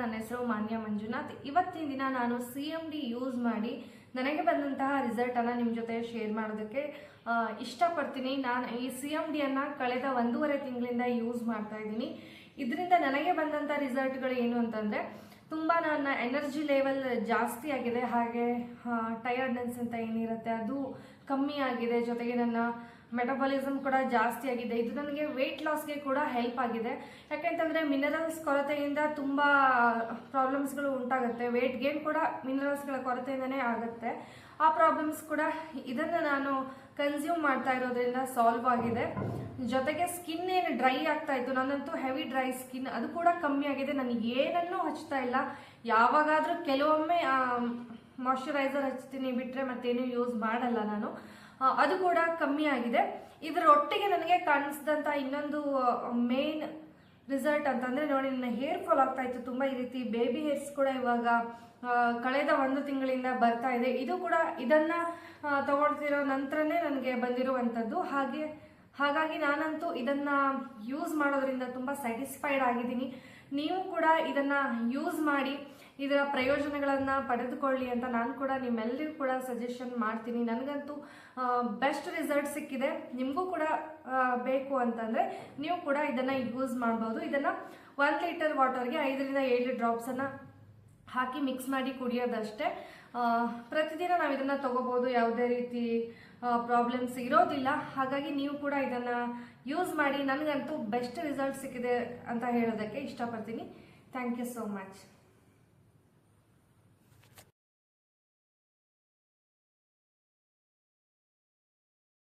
ನನ್ನ ಹೆಸರು ಮಾನ್ಯ ಮಂಜುನಾಥ್. ಇವತ್ತಿನ ದಿನ ನಾನು ಸಿ ಎಂ ಡಿ ಯೂಸ್ ಮಾಡಿ ನನಗೆ ಬಂದಂತಹ ರಿಸಲ್ಟನ್ನು ನಿಮ್ಮ ಜೊತೆ ಶೇರ್ ಮಾಡೋದಕ್ಕೆ ಇಷ್ಟಪಡ್ತೀನಿ. ನಾನು ಈ ಸಿ ಎಂ ಡಿಯನ್ನು ಕಳೆದ ಒಂದೂವರೆ ತಿಂಗಳಿಂದ ಯೂಸ್ ಮಾಡ್ತಾ ಇದ್ದೀನಿ. ಇದರಿಂದ ನನಗೆ ಬಂದಂಥ ರಿಸಲ್ಟ್ಗಳು ಏನು ಅಂತಂದರೆ, ತುಂಬ ನನ್ನ ಎನರ್ಜಿ ಲೆವೆಲ್ ಜಾಸ್ತಿ ಆಗಿದೆ. ಹಾಗೆ ಟಯರ್ಡ್ನೆಸ್ ಅಂತ ಏನಿರುತ್ತೆ, ಅದು ಕಮ್ಮಿ ಆಗಿದೆ. ಜೊತೆಗೆ ನನ್ನ ಮೆಟಬಾಲಿಸಮ್ ಕೂಡ ಜಾಸ್ತಿ ಆಗಿದೆ. ಇದು ನನಗೆ ವೆಯ್ಟ್ ಲಾಸ್ಗೆ ಕೂಡ ಹೆಲ್ಪ್ ಆಗಿದೆ. ಯಾಕೆಂತಂದರೆ ಮಿನರಲ್ಸ್ ಕೊರತೆಯಿಂದ ತುಂಬ ಪ್ರಾಬ್ಲಮ್ಸ್ಗಳು ಉಂಟಾಗುತ್ತೆ. ವೆಯ್ಟ್ ಗೇನ್ ಕೂಡ ಮಿನರಲ್ಸ್ಗಳ ಕೊರತೆಯಿಂದನೇ ಆಗುತ್ತೆ. ಆ ಪ್ರಾಬ್ಲಮ್ಸ್ ಕೂಡ ಇದನ್ನು ನಾನು ಕನ್ಸ್ಯೂಮ್ ಮಾಡ್ತಾ ಇರೋದ್ರಿಂದ ಸಾಲ್ವ್ ಆಗಿದೆ. ಜೊತೆಗೆ ಸ್ಕಿನ್ ಏನು ಡ್ರೈ ಆಗ್ತಾ ಇತ್ತು, ನನ್ನಂತೂ ಹೆವಿ ಡ್ರೈ ಸ್ಕಿನ್ ಅದು ಕೂಡ ಕಮ್ಮಿ ಆಗಿದೆ. ನಾನು ಏನನ್ನೂ ಹಚ್ತಾ ಇಲ್ಲ. ಯಾವಾಗಾದರೂ ಕೆಲವೊಮ್ಮೆ ಮಾಯಶ್ಚರೈಸರ್ ಹಚ್ತೀನಿ ಬಿಟ್ಟರೆ ಮತ್ತೇನು ಯೂಸ್ ಮಾಡಲ್ಲ ನಾನು. ಅದು ಕೂಡ ಕಮ್ಮಿ ಆಗಿದೆ. ಇದರೊಟ್ಟಿಗೆ ನನಗೆ ಕಾಣಿಸಿದಂಥ ಇನ್ನೊಂದು ಮೇನ್ ರಿಸಲ್ಟ್ ಅಂತಂದರೆ ನೋಡಿ, ನನ್ನ ಹೇರ್ ಫಾಲ್ ಆಗ್ತಾ ಇತ್ತು. ತುಂಬ ಈ ರೀತಿ ಬೇಬಿ ಹೇರ್ಸ್ ಕೂಡ ಇವಾಗ ಕಳೆದ ಒಂದು ತಿಂಗಳಿಂದ ಬರ್ತಾ ಇದೆ. ಇದು ಕೂಡ ಇದನ್ನು ತಗೊಳ್ತಿರೋ ನಂತರನೇ ನನಗೆ ಬಂದಿರುವಂಥದ್ದು ಹಾಗೆ, ಹಾಗಾಗಿ ನಾನಂತೂ ಇದನ್ನು ಯೂಸ್ ಮಾಡೋದ್ರಿಂದ ತುಂಬ ಸ್ಯಾಟಿಸ್ಫೈಡ್ ಆಗಿದ್ದೀನಿ. ನೀವು ಕೂಡ ಇದನ್ನ ಯೂಸ್ ಮಾಡಿ ಇದರ ಪ್ರಯೋಜನಗಳನ್ನು ಪಡೆದುಕೊಳ್ಳಿ ಅಂತ ನಾನು ಕೂಡ ನಿಮ್ಮೆಲ್ಲರಿಗೂ ಕೂಡ ಸಜೆಷನ್ ಮಾಡ್ತೀನಿ. ನನಗಂತೂ ಬೆಸ್ಟ್ ರಿಸಲ್ಟ್ ಸಿಕ್ಕಿದೆ. ನಿಮಗೂ ಕೂಡ ಬೇಕು ಅಂತಂದರೆ ನೀವು ಕೂಡ ಇದನ್ನು ಯೂಸ್ ಮಾಡ್ಬೋದು. ಇದನ್ನು ಒನ್ ಲೀಟರ್ ವಾಟರ್ಗೆ ಐದರಿಂದ ಏಳು ಡ್ರಾಪ್ಸನ್ನು ಹಾಕಿ ಮಿಕ್ಸ್ ಮಾಡಿ ಕುಡಿಯೋದಷ್ಟೇ. ಪ್ರತಿದಿನ ನಾವು ಇದನ್ನು ತೊಗೋಬೋದು. ಯಾವುದೇ ರೀತಿ ಪ್ರಾಬ್ಲಮ್ಸ್ ಇರೋದಿಲ್ಲ. ಹಾಗಾಗಿ ನೀವು ಕೂಡ ಇದನ್ನು ಯೂಸ್ ಮಾಡಿ. ನನಗಂತೂ ಬೆಸ್ಟ್ ರಿಸಲ್ಟ್ ಸಿಕ್ಕಿದೆ ಅಂತ ಹೇಳೋದಕ್ಕೆ ಇಷ್ಟಪಡ್ತೀನಿ. Thank you so much